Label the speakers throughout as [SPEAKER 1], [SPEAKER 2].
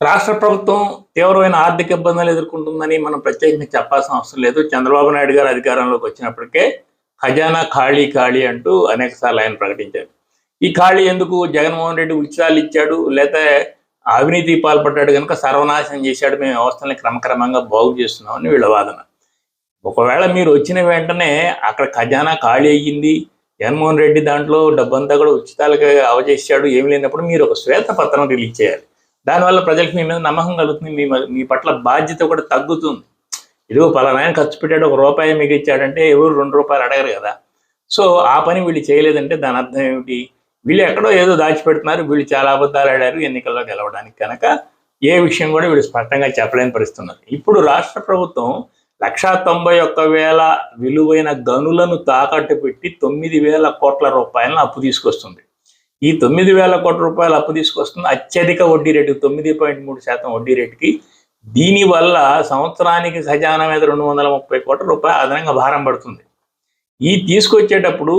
[SPEAKER 1] రాష్ట్ర ప్రభుత్వం తీవ్రమైన ఆర్థిక ఇబ్బందులు ఎదుర్కొంటుందని మనం ప్రత్యేకంగా చెప్పాల్సిన అవసరం లేదు. చంద్రబాబు నాయుడు గారు అధికారంలోకి వచ్చినప్పటికే ఖజానా ఖాళీ ఖాళీ అంటూ అనేక సార్లు ఆయన ప్రకటించారు. ఈ ఖాళీ ఎందుకు? జగన్మోహన్ రెడ్డి ఉచితాలు ఇచ్చాడు లేకపోతే అవినీతి పాల్పడ్డాడు కనుక సర్వనాశనం చేశాడు మేము వ్యవస్థల్ని క్రమక్రమంగా బాగు చేస్తున్నామని వీళ్ళ వాదన. ఒకవేళ మీరు వచ్చిన వెంటనే అక్కడ ఖజానా ఖాళీ అయ్యింది జగన్మోహన్ రెడ్డి దాంట్లో డబ్బంతా కూడా ఉచితాలుగా అవజేశాడు ఏమి లేనప్పుడు మీరు ఒక శ్వేతపత్రం రిలీజ్ చేయాలి. దానివల్ల ప్రజలకు మీ మీద నమ్మకం కలుగుతుంది మీ మీ పట్ల బాధ్యత కూడా తగ్గుతుంది. ఇదిగో పలానాయన ఖర్చు పెట్టాడు ఒక రూపాయి మీకు ఇచ్చాడంటే ఎవరు రెండు రూపాయలు అడగరు కదా. సో ఆ పని వీళ్ళు చేయలేదంటే దాని అర్థం ఏమిటి? వీళ్ళు ఎక్కడో ఏదో దాచిపెడుతున్నారు వీళ్ళు చాలా అబద్ధాలు ఆడారు ఎన్నికల్లో గెలవడానికి కనుక ఏ విషయం కూడా వీళ్ళు స్పష్టంగా చెప్పలేని పరిస్థితున్నారు ఇప్పుడు రాష్ట్ర ప్రభుత్వం లక్షా తొంభై ఒక్క వేల విలువైన గనులను తాకట్టు పెట్టి తొమ్మిది వేల కోట్ల రూపాయలను అప్పు తీసుకొస్తుంది. ఈ తొమ్మిది వేల కోట్ల రూపాయలు అప్పు తీసుకొస్తుంది అత్యధిక వడ్డీ రేటు తొమ్మిది పాయింట్ మూడు శాతం వడ్డీ రేటుకి దీనివల్ల సంవత్సరానికి ఖజానా మీద రెండు వందల ముప్పై కోట్ల రూపాయలు అదనంగా భారం పడుతుంది. ఈ తీసుకొచ్చేటప్పుడు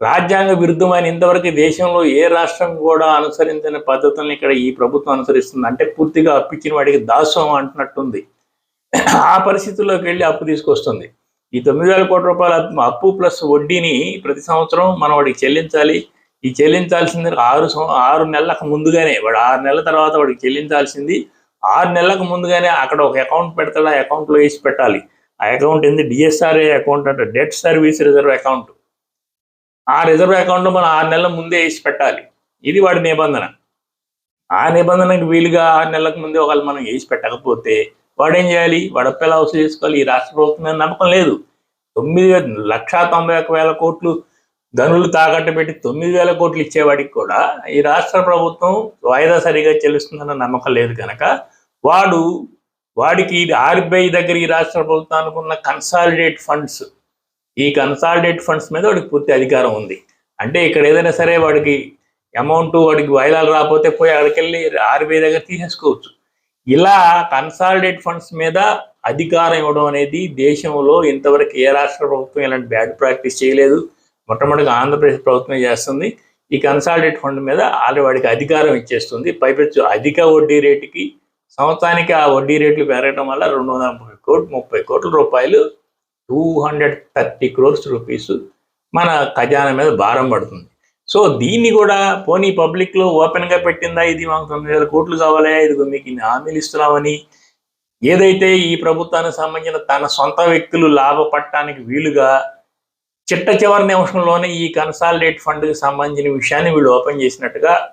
[SPEAKER 1] రాజ్యాంగ విరుద్ధమైన ఇంతవరకు దేశంలో ఏ రాష్ట్రం కూడా అనుసరించిన పద్ధతులను ఇక్కడ ఈ ప్రభుత్వం అనుసరిస్తుంది. అంటే పూర్తిగా అప్పిచ్చిన వాడికి దాసం అంటున్నట్టుంది. ఆ పరిస్థితుల్లోకి వెళ్ళి అప్పు తీసుకొస్తుంది. ఈ తొమ్మిది వేల కోట్ల రూపాయల అప్పు ప్లస్ వడ్డీని ప్రతి సంవత్సరం మనం వాడికి చెల్లించాలి. ఈ చెల్లించాల్సింది ఆరు ఆరు నెలలకు ముందుగానే వాడు ఆరు నెలల తర్వాత వాడికి చెల్లించాల్సింది ఆరు నెలలకు ముందుగానే అక్కడ ఒక అకౌంట్ పెడతాడు ఆ అకౌంట్లో వేసి పెట్టాలి. ఆ అకౌంట్ ఏంది? డిఎస్ఆర్ఏ అకౌంట్ అంటే డెట్ సర్వీస్ రిజర్వ్ అకౌంట్. ఆ రిజర్వ్ అకౌంట్ మనం ఆరు నెలల ముందే వేసి పెట్టాలి. ఇది వాడి నిబంధన. ఆ నిబంధనకు వీలుగా ఆరు నెలలకు ముందే ఒకవేళ మనం వేసి పెట్టకపోతే వాడు ఏం చేయాలి? వాడు అప్పు ఎలా వసూలు చేసుకోవాలి. ఈ రాష్ట్ర ప్రభుత్వం నమ్మకం లేదు. తొమ్మిది లక్షా తొంభై ఒక వేల కోట్లు గనులు తాకట్టు పెట్టి తొమ్మిది వేల కోట్లు ఇచ్చేవాడికి కూడా ఈ రాష్ట్ర ప్రభుత్వం వాయిదా సరిగా చెల్లిస్తుందన్న నమ్మకం లేదు కనుక వాడు వాడికి ఆర్బీఐ దగ్గర ఈ రాష్ట్ర ప్రభుత్వానికి ఉన్న కన్సాలిడేట్ ఫండ్స్ ఈ కన్సాలిడేట్ ఫండ్స్ మీద వాడికి పూర్తి అధికారం ఉంది. అంటే ఇక్కడ ఏదైనా సరే వాడికి అమౌంట్ వాడికి వాయిదాలు రాకపోతే పోయి అక్కడికి వెళ్ళి ఆర్బీఐ దగ్గర తీసేసుకోవచ్చు. ఇలా కన్సాలిడేట్ ఫండ్స్ మీద అధికారం ఇవ్వడం అనేది దేశంలో ఇంతవరకు ఏ రాష్ట్ర ప్రభుత్వం ఇలాంటి బ్యాడ్ ప్రాక్టీస్ చేయలేదు. మొట్టమొదటిగా ఆంధ్రప్రదేశ్ ప్రభుత్వం చేస్తుంది. ఈ కన్సాలిడేట్ ఫండ్ మీద ఆల్రెడీ వాడికి అధికారం ఇచ్చేస్తుంది. పైపెచ్చు అధిక వడ్డీ రేటుకి సంవత్సరానికి ఆ వడ్డీ రేట్లు పెరగడం వల్ల రెండు వందల ముప్పై కోట్లు ముప్పై కోట్ల రూపాయలు two hundred thirty crores rupees మన ఖజానా మీద భారం పడుతుంది. సో దీన్ని కూడా పోనీ పబ్లిక్లో ఓపెన్గా పెట్టిందా? ఇది మాకు తొమ్మిది వేల కోట్లు కావాలి? ఇదిగో మీకు ఇన్ని హామీలు ఇస్తున్నామని. ఏదైతే ఈ ప్రభుత్వానికి సంబంధించిన తన సొంత వ్యక్తులు లాభపడటానికి వీలుగా చిట్ట చివరి నిమిషంలోనే ఈ కన్సాలిడేట్ ఫండ్కి సంబంధించిన విషయాన్ని వీళ్ళు ఓపెన్ చేసినట్టుగా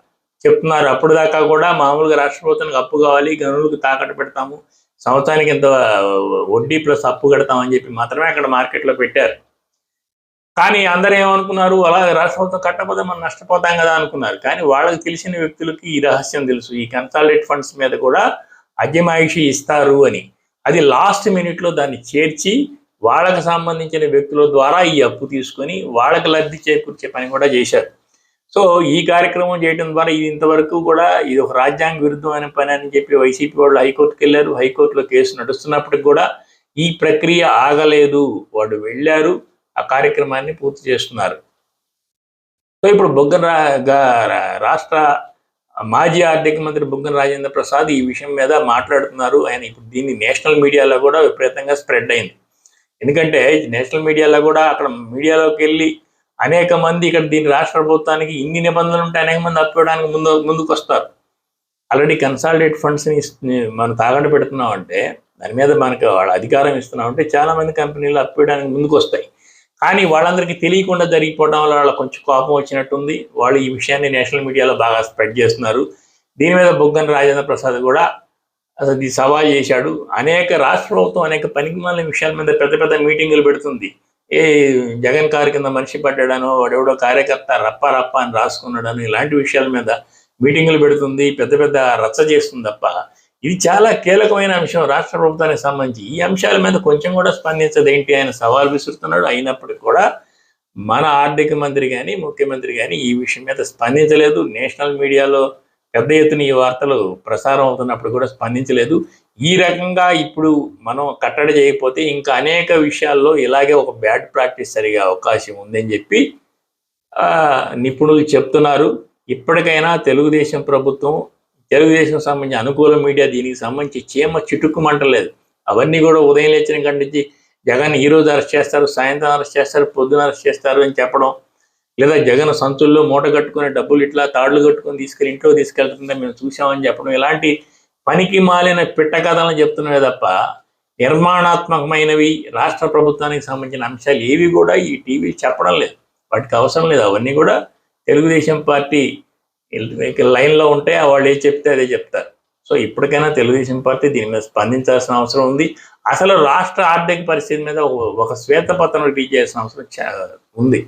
[SPEAKER 1] చెప్తున్నారు. అప్పుడు దాకా కూడా మామూలుగా రాష్ట్ర అప్పు కావాలి గనులకు తాకట్టు పెడతాము సంవత్సరానికి ఇంత వడ్డీ ప్లస్ అప్పు కడతామని చెప్పి మాత్రమే అక్కడ మార్కెట్లో పెట్టారు. కానీ అందరూ ఏమనుకున్నారు? అలా రాష్ట్ర ప్రభుత్వం మనం నష్టపోతాం కదా అనుకున్నారు. కానీ వాళ్ళకి తెలిసిన వ్యక్తులకి ఈ రహస్యం తెలుసు. ఈ కన్సాలిడేట్ ఫండ్స్ మీద కూడా అజమాయిషి ఇస్తారు అని. అది లాస్ట్ మినిట్లో దాన్ని చేర్చి వాళ్ళకు సంబంధించిన వ్యక్తుల ద్వారా ఈ అప్పు తీసుకొని వాళ్ళకి లబ్ధి చేకూర్చే పని కూడా చేశారు. సో ఈ కార్యక్రమం చేయడం ద్వారా ఇది ఇంతవరకు కూడా ఇది ఒక రాజ్యాంగ విరుద్ధమైన పని అని చెప్పి వైసీపీ వాళ్ళు హైకోర్టుకి వెళ్ళారు. హైకోర్టులో కేసు నడుస్తున్నప్పటికి కూడా ఈ ప్రక్రియ ఆగలేదు. వాళ్ళు వెళ్ళారు. ఆ కార్యక్రమాన్ని పూర్తి చేస్తున్నారు. సో ఇప్పుడు బొగ్గన రా- రాష్ట్ర మాజీ ఆర్థిక మంత్రి బుగ్గన రాజేంద్ర ప్రసాద్ ఈ విషయం మీద మాట్లాడుతున్నారు. ఆయన ఇప్పుడు దీన్ని నేషనల్ మీడియాలో కూడా విపరీతంగా స్ప్రెడ్ అయింది. ఎందుకంటే నేషనల్ మీడియాలో కూడా అక్కడ మీడియాలోకి వెళ్ళి అనేక మంది ఇక్కడ దీని రాష్ట్ర ప్రభుత్వానికి ఇన్ని నిబంధనలు ఉంటే అనేక మంది అప్పివడానికి ముందు ముందుకు వస్తారు ఆల్రెడీ కన్సాలిడేట్ ఫండ్స్ని మనం తాగండి పెడుతున్నాం అంటే దాని మీద మనకు వాళ్ళ అధికారం ఇస్తున్నాం అంటే చాలా మంది కంపెనీలు అప్పివడానికి ముందుకు వస్తాయి కానీ వాళ్ళందరికీ తెలియకుండా జరిగిపోవడం వల్ల వాళ్ళకి కొంచెం కోపం వచ్చినట్టుంది. వాళ్ళు ఈ విషయాన్ని నేషనల్ మీడియాలో బాగా స్ప్రెడ్ చేస్తున్నారు. దీని మీద బొగ్గన రాజేంద్ర ప్రసాద్ కూడా అసలు ఇది సవాల్ చేశాడు. అనేక రాష్ట్ర ప్రభుత్వం అనేక పనికిమాలిన విషయాల మీద పెద్ద పెద్ద మీటింగులు పెడుతుంది. ఏ జగన్ కారు కింద మనిషి పడ్డాడనో వాడెవడో కార్యకర్త రప్ప రప్ప అని రాసుకున్నాడనో ఇలాంటి విషయాల మీద మీటింగులు పెడుతుంది పెద్ద పెద్ద రచ్చ చేస్తుంది తప్ప. ఇది చాలా కీలకమైన అంశం రాష్ట్ర ప్రభుత్వానికి సంబంధించి. ఈ అంశాల మీద కొంచెం కూడా స్పందించదు ఏంటి ఆయన సవాల్ విసురుతున్నాడు. అయినప్పటికీ కూడా మన ఆర్థిక మంత్రి కానీ ముఖ్యమంత్రి కానీ ఈ విషయం మీద స్పందించలేదు. నేషనల్ మీడియాలో పెద్ద ఎత్తున ఈ వార్తలు ప్రసారం అవుతున్నప్పుడు కూడా స్పందించలేదు. ఈ రకంగా ఇప్పుడు మనం కట్టడి చేయకపోతే ఇంకా అనేక విషయాల్లో ఇలాగే ఒక బ్యాడ్ ప్రాక్టీస్ జరిగే అవకాశం ఉందని చెప్పి నిపుణులు చెప్తున్నారు. ఇప్పటికైనా తెలుగుదేశం ప్రభుత్వం తెలుగుదేశం సంబంధించి అనుకూల మీడియా దీనికి సంబంధించి చీమ చిటుక్కుమంటలేదు. అవన్నీ కూడా ఉదయం లేచిన కంటించి జగన్ ఈరోజు అరెస్ట్ చేస్తారు సాయంత్రం అరెస్ట్ చేస్తారు పొద్దున అరెస్ట్ చేస్తారు అని చెప్పడం లేదా జగన్ సంచుల్లో మూట కట్టుకుని డబ్బులు ఇట్లా తాడులు కట్టుకొని తీసుకెళ్ళి ఇంట్లో తీసుకెళ్తుందని మేము చూసామని చెప్పడం. ఇలాంటి పనికి మాలిన పిట్ట కథలను చెప్తున్నాయి తప్ప నిర్మాణాత్మకమైనవి రాష్ట్ర ప్రభుత్వానికి సంబంధించిన అంశాలు ఏవి కూడా ఈ టీవీ చెప్పడం లేదు. వాటికి అవసరం లేదు. అవన్నీ కూడా తెలుగుదేశం పార్టీ లైన్లో ఉంటే వాళ్ళు ఏ చెప్తే అదే చెప్తారు. సో ఇప్పటికైనా తెలుగుదేశం పార్టీ దీని మీద స్పందించాల్సిన అవసరం ఉంది. అసలు రాష్ట్ర ఆర్థిక పరిస్థితి మీద ఒక- శ్వేతపత్రం రిలీజ్ చేయాల్సిన అవసరం చా- ఉంది.